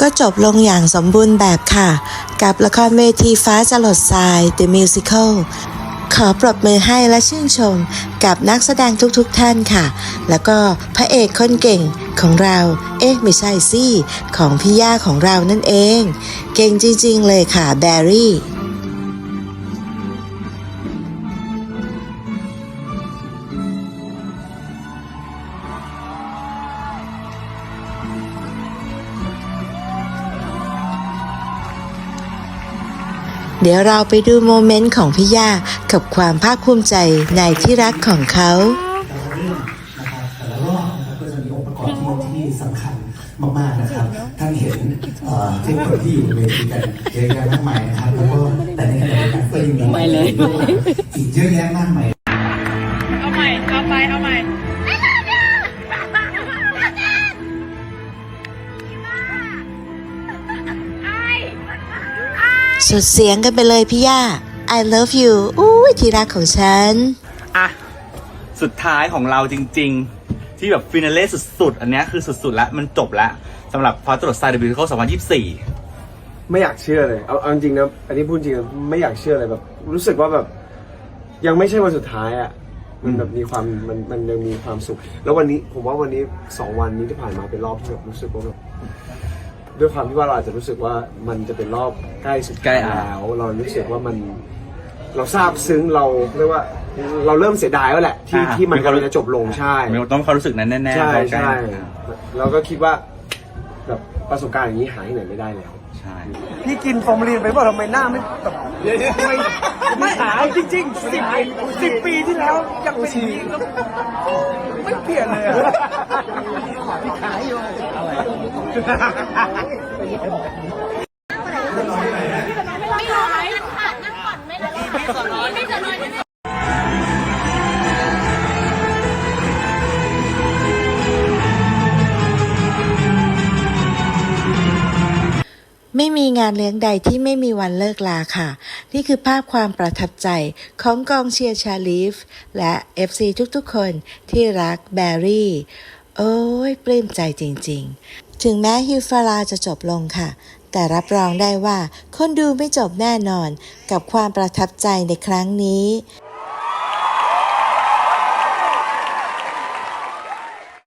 ก็จบลงอย่างสมบูรณ์แบบค่ะ กับละครเวทีฟ้าจรดทราย The Musical ขอปรบมือให้และชื่นชมกับนักแสดงทุกๆทท่านค่ะ แล้วก็พระเอกคนเก่งของเรา เอ๊ะไม่ใช่สิของพี่ย่าของเรานั่นเอง เก่งจริงๆเลยค่ะแบรี่ เดี๋ยวเราไปดูโมเมนต์ของพี่ย่ากับความภาคภูมิใจในที่รักของเขานะครับแต่ละรอบนะครับก็จะมีองค์ประกอบที่ที่สำคัญมากๆนะครับ ท่านเห็นเอ่อเทคนิคที่อยู่ในเวทีกันเยอะแยะมากมายนะครับแล้วก็แต่ในขณะเดียวกันก็ยังมีอีกเยอะแยะมากมาย เอาใหม่ เอาไป เอาใหม่ สุดเสียงกันไปเลยพี่ย่า I love you อุ้ยที่รักของฉัน อะ สุดท้ายของเราจริง ๆ ที่แบบฟินาเล่สุดๆ อันเนี้ยคือสุดๆ แล้ว มันจบแล้วสำหรับพอตรวจไซด์เดบิวต์2024 ไม่อยากเชื่อเลย เอาเอาจริงๆนะ อันนี้พูดจริงนะไม่อยากเชื่อเลยแบบ รู้สึกว่าแบบ ยังไม่ใช่วันสุดท้ายอะ มันแบบมีความมันมันยังมีความสุข แล้ววันนี้ผมว่าวันนี้สองวันนี้ที่ผ่านมาเป็นรอบที่แบบรู้สึกว่าแบบ ด้วยความที่ว่าเราอาจจะรู้สึกว่ามันจะเป็นรอบใกล้สุดใกล้อะแล้ว เรารู้สึกว่ามันเราซาบซึ้งเราเรียกว่าเราเริ่มเสียดายแล้วแหละ ที่อ่าที่มันมีความ กำลังจะจบลงใช่ มันต้องมีความรู้สึกนั้นแน่ๆใช่พอใกล้ใช่แล้วก็คิดว่าแบบ ประสบการณ์อย่างนี้หาที่ไหนไม่ได้แล้ว ใช่พี่กินฟอร์มาลีนไปว่าทำไมหน้าไม่แบบไม่ไม่หายจริงๆสิบสิบปีที่แล้วยังเป็นอย่างนี้แล้วไม่เปลี่ยนเลยอะขายอยู่ ไม่มีงานเลี้ยงใดที่ไม่มีวันเลิกลาค่ะ นี่คือภาพความประทับใจของกองเชียร์ชาลีฟ และ FC ทุกๆ คนที่รักแบรี่ โอ้ย ปลื้มใจจริงๆ ถึงแม้ฮิวฟาราจะจบลงค่ะ แต่รับรองได้ว่าคนดูไม่จบแน่นอนกับความประทับใจในครั้งนี้